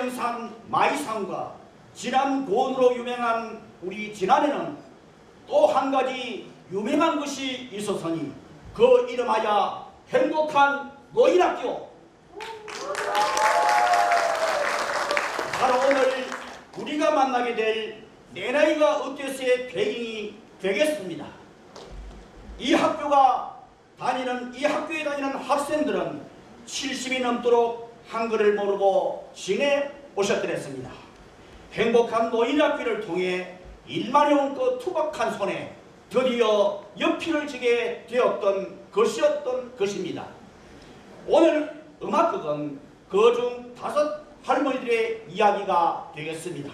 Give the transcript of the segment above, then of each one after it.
계명산 마이산과 진안 고원으로 유명한 우리 진안에는 또 한 가지 유명한 것이 있었으니 그 이름하여 행복한 노인학교 바로 오늘 우리가 만나게 될 내 나이가 어때서의 배경이 되겠습니다. 이 학교가 다니는 이 학교에 다니는 학생들은 70이 넘도록 한글을 모르고 지내 오셨더랬습니다. 행복한 노인학교를 통해 일만이 온그 투박한 손에 드디어 연필을 쥐게 되었던 것이었던 것입니다. 오늘 음악극은 그 중 다섯 할머니들의 이야기가 되겠습니다.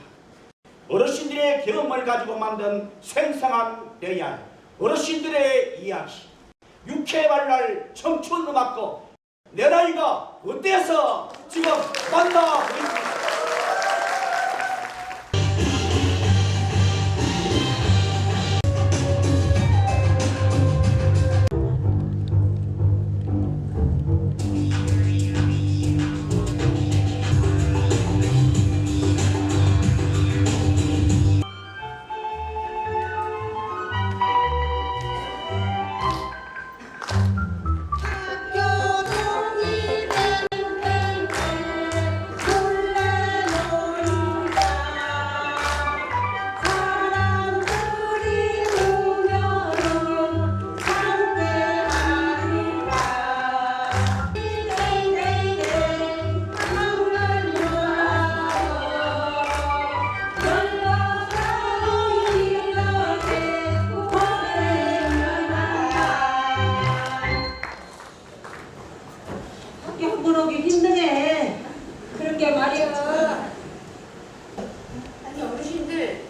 어르신들의 경험을 가지고 만든 생생한 레이알 어르신들의 이야기 육회 발랄 청춘 음악극 내 나이가 어때서 지금 보입니다. 부르기 힘드네. 그러게 말이야. 아니 어르신들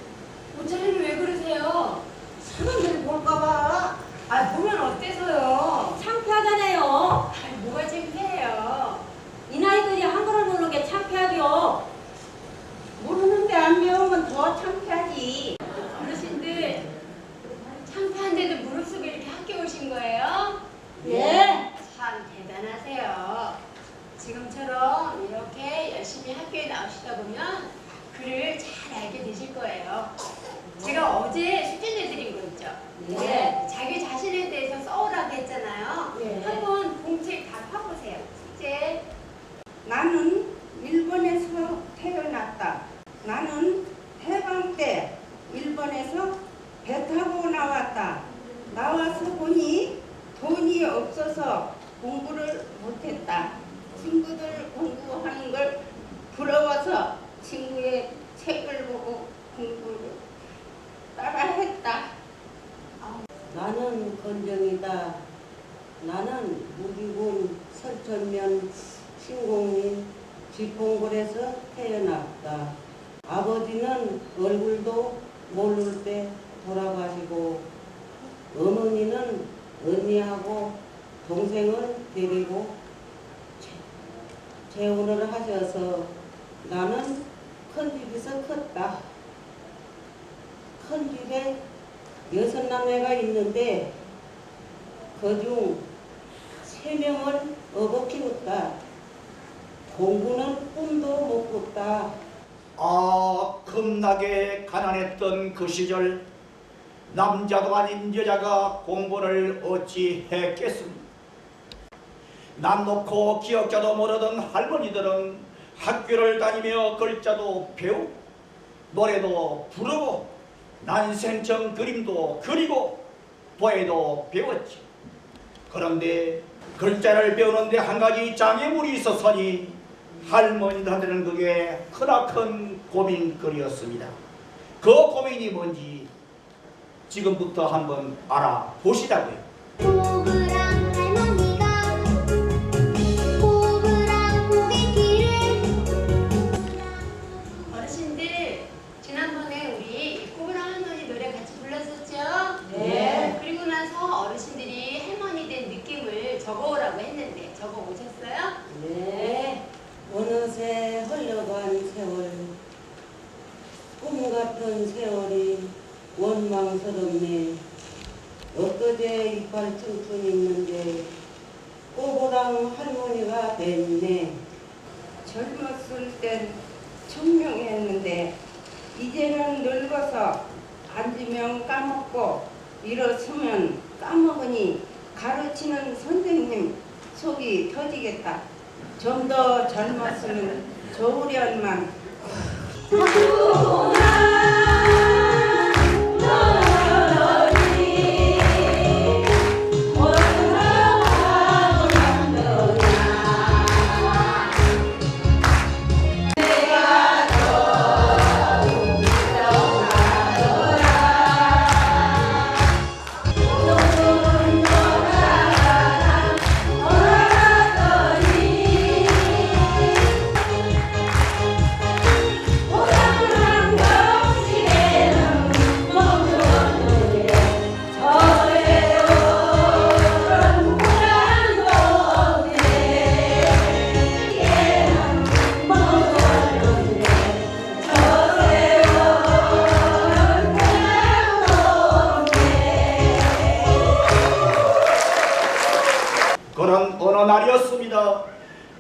모자리를 왜 그러세요? 사람들이 볼까봐 아 보면 어때서요? 창피하잖아요. 아니 뭐가 창피해요? 이 나이들이 한글을 모르는 게 창피하죠. 모르는데 안 배우면 더 창피하지. 어르신들 창피한데도 무릅쓰고 이렇게 학교 오신 거예요? 예. 참 대단하세요. 지금처럼 이렇게 열심히 학교에 나오시다 보면 글을 잘 알게 되실 거예요. 제가 어제 숙제 내 드린 거 있죠? 네. 자기 자신에 대해서 써오라고 했잖아요. 네. 한번 공책 다 펴보세요. 숙제. 나는 일본에서 태어났다. 나는 해방 때 일본에서 배 타고 나왔다. 나와서 보니 돈이 없어서 공부를 못했다. 친구들 공부하는 걸 부러워서 친구의 책을 보고 공부를 따라했다. 나는 건정이다. 나는 무기군 설천면 신공민 지봉골에서 태어났다. 아버지는 얼굴도 모를 때 돌아가시고 어머니는 언니하고 동생을 데리고 재- 재혼을 하셔서 나는 큰 집에서 컸다. 큰 집에 여섯 남매가 있는데 그중 세 명을 업어 키웠다. 공부는 꿈도 못 꿨다. 아 겁나게 가난했던 그 시절 남자도 아닌 여자가 공부를 어찌 했겠습니까? 남 놓고 기억자도 모르던 할머니들은 학교를 다니며 글자도 배우고 노래도 부르고 난생청 그림도 그리고 도예도 배웠지. 그런데 글자를 배우는데 한 가지 장애물이 있었으니 할머니들한테는 그게 크나큰 고민거리였습니다. 그 고민이 뭔지 지금부터 한번 알아보시자고요. 지난번에 우리 꼬부랑 할머니 노래 같이 불렀었죠? 네. 그리고 나서 어르신들이 할머니 된 느낌을 적어오라고 했는데 적어 오셨어요? 네. 어느새 흘러간 세월, 꿈 같은 세월이 원망스럽네. 엊그제 이빨 퉁퉁 있는데 꼬부랑 할머니가 됐네. 젊었을 땐 청명했는데 이제는 늙어서 앉으면 까먹고 일어서면 까먹으니 가르치는 선생님 속이 터지겠다. 좀 더 젊었으면 좋으련만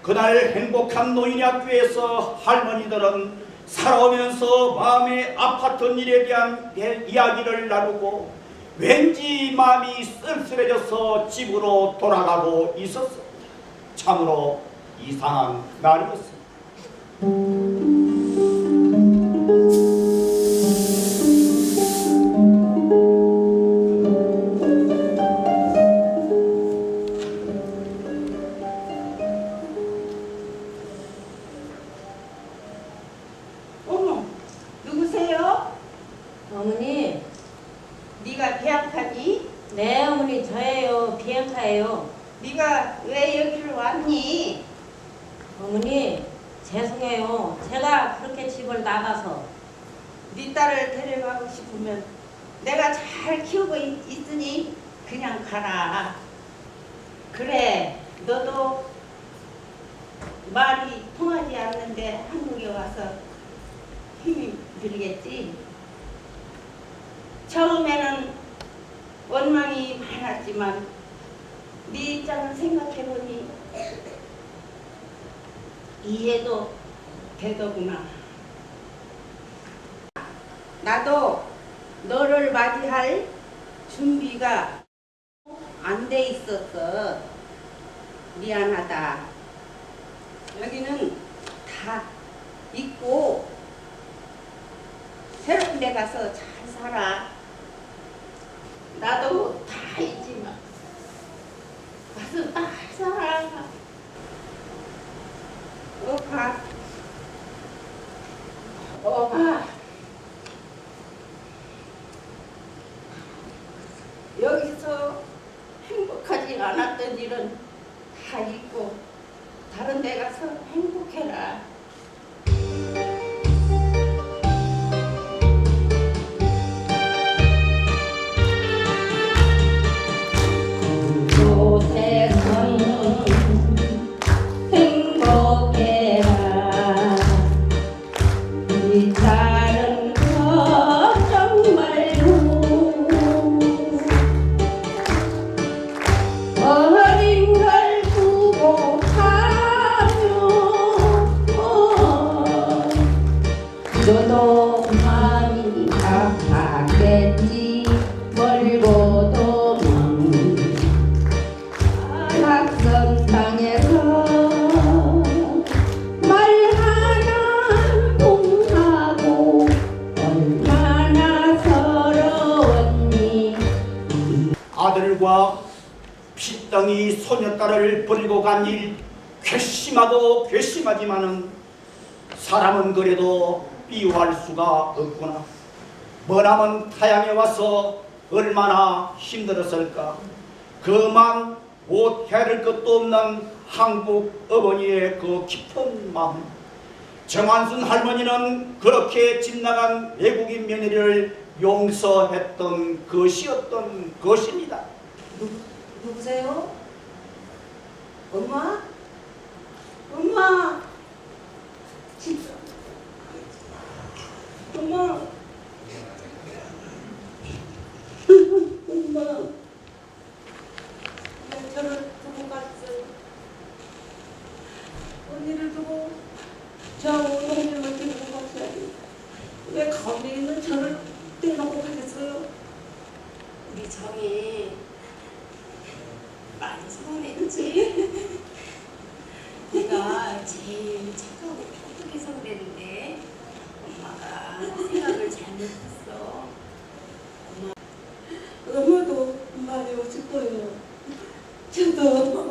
그날 행복한 노인의 학교에서 할머니들은 살아오면서 마음에 아팠던 일에 대한 예- 이야기를 나누고 왠지 마음이 쓸쓸해져서 집으로 돌아가고 있었습니다. 참으로 이상한 날이었습니다. 그냥 가라. 그래, 너도 말이 통하지 않는데 한국에 와서 힘이 들겠지. 처음에는 원망이 많았지만 네 입장을 생각해보니 이해도 되더구나. 나도 너를 맞이할 준비가 안 돼 있었어. 미안하다. 여기는 다 있고 새로운 데 가서 잘 살아. 나도 다 있지만 가서 잘 살아. 어, 가. 여기서 행복하지 않았던 일은 다 잊고 다른 데 가서 행복해라. 소녀딸을 버리고 간 일 괘씸하도 괘씸하지만은 사람은 그래도 비유할 수가 없구나. 머나먼 타양에 와서 얼마나 힘들었을까. 그만 못 헤아릴 것도 없는 한국 어머니의 그 깊은 마음. 정한순 할머니는 그렇게 집 나간 외국인 며느리를 용서했던 것이었던 것입니다. 누, 누구세요? 엄마? 엄마 진짜 엄마 엄마 왜 저를 두고 갔어요? 언니를 두고 저 우동님을 두고 그치? 내가 제일 착하고 똑똑해서 그랬는데 엄마가 생각을 잘못했어. 엄마도 많이 오고 싶어요. 저도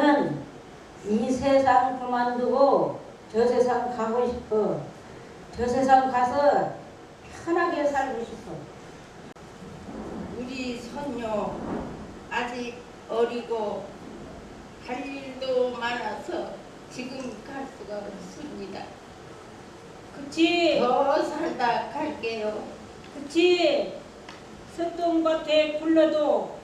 나는 이 세상 그만두고 저 세상 가고 싶어. 저 세상 가서 편하게 살고 싶어. 우리 손녀 아직 어리고 할 일도 많아서 지금 갈 수가 없습니다. 그치? 더 살다 갈게요. 그치? 서똥밭에 굴러도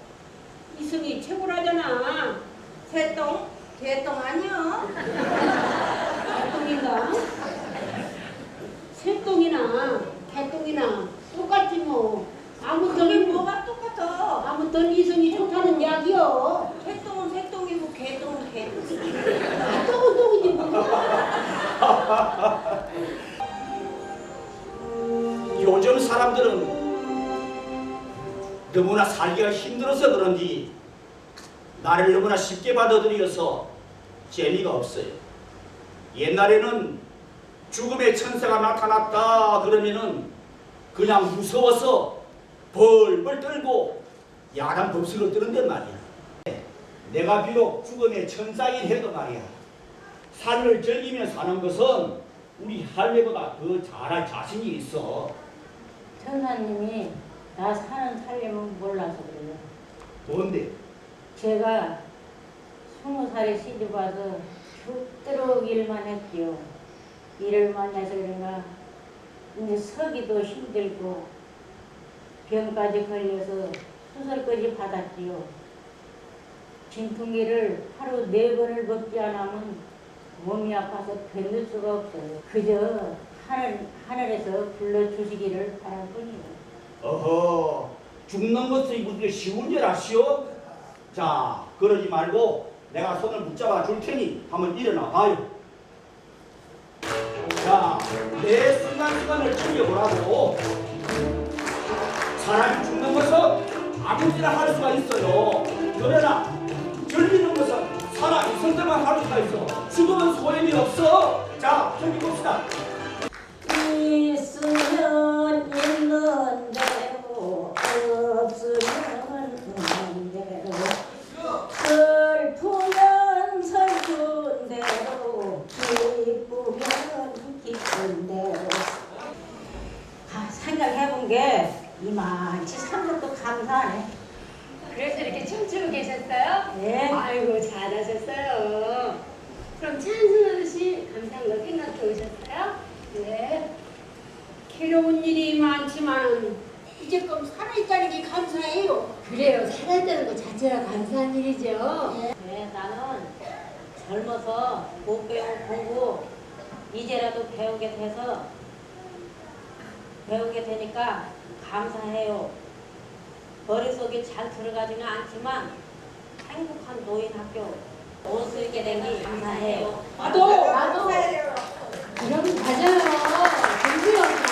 이승이 최고라잖아. 새똥? 개똥 아니요? 개똥인가? 새똥이나 개똥이나 똑같지 뭐. 아무튼 뭐가 똑같아? 아무튼 이승이 좋다는 이야기요. 새똥은 새똥이고 개똥은 개똥. 똥은 똥이지 뭐. 요즘 사람들은 너무나 살기가 힘들어서 그런지 나를 너무나 쉽게 받아들여서 재미가 없어요. 옛날에는 죽음의 천사가 나타났다 그러면은 그냥 무서워서 벌벌 떨고 야단 법석을 뜨는데 말이야. 내가 비록 죽음의 천사인 해도 말이야. 삶을 즐기며 사는 것은 우리 할매보다 더 잘할 자신이 있어. 천사님이 나 사는 살림은 몰라서 그래요. 뭔데? 제가 스무 살에 시집 와서 죽도록 일만 했지요. 일을 해서 그런가 이제 서기도 힘들고 병까지 걸려서 수술까지 받았지요. 진통기를 하루 네 번을 먹지 않으면 몸이 아파서 견딜 수가 없어요. 그저 하늘, 하늘에서 불러주시기를 바랄 뿐이에요. 어허, 죽는 것이 그렇게 쉬운 줄 아시오? 자, 그러지 말고 내가 손을 붙잡아 줄 테니 한번 일어나 봐요. 자, 내 순간순간을 즐겨보라고. 사람이 죽는 것은 아무데나 할 수가 있어요. 그러나 즐기는 것은 있을 때만 할 수가 있어. 죽으면 소용이 없어. 자, 즐겨봅시다. 있으면 있는 대로 없으면 없는 대로 슬프면 슬픈 대로 기쁘면 대로 아, 생각해본 게 이만치 산 것도 감사하네 그래서 이렇게 춤추고 계셨어요? 네. 아이고 잘하셨어요. 그럼 찬순 아저씨 감사한 거 생각해 오셨어요? 네. 괴로운 일이 많지만 이제껏 살아있다는 게 감사해요. 그래요. 살아있다는 것 자체가 감사한 일이죠. 네, 나는 젊어서 못 배운 공부 이제라도 배우게 돼서 배우게 되니까 감사해요. 머릿속에 잘 들어가지는 않지만 행복한 노인 학교 올수 있게 된게 감사해요. 나도 나도. 그럼. 공부요.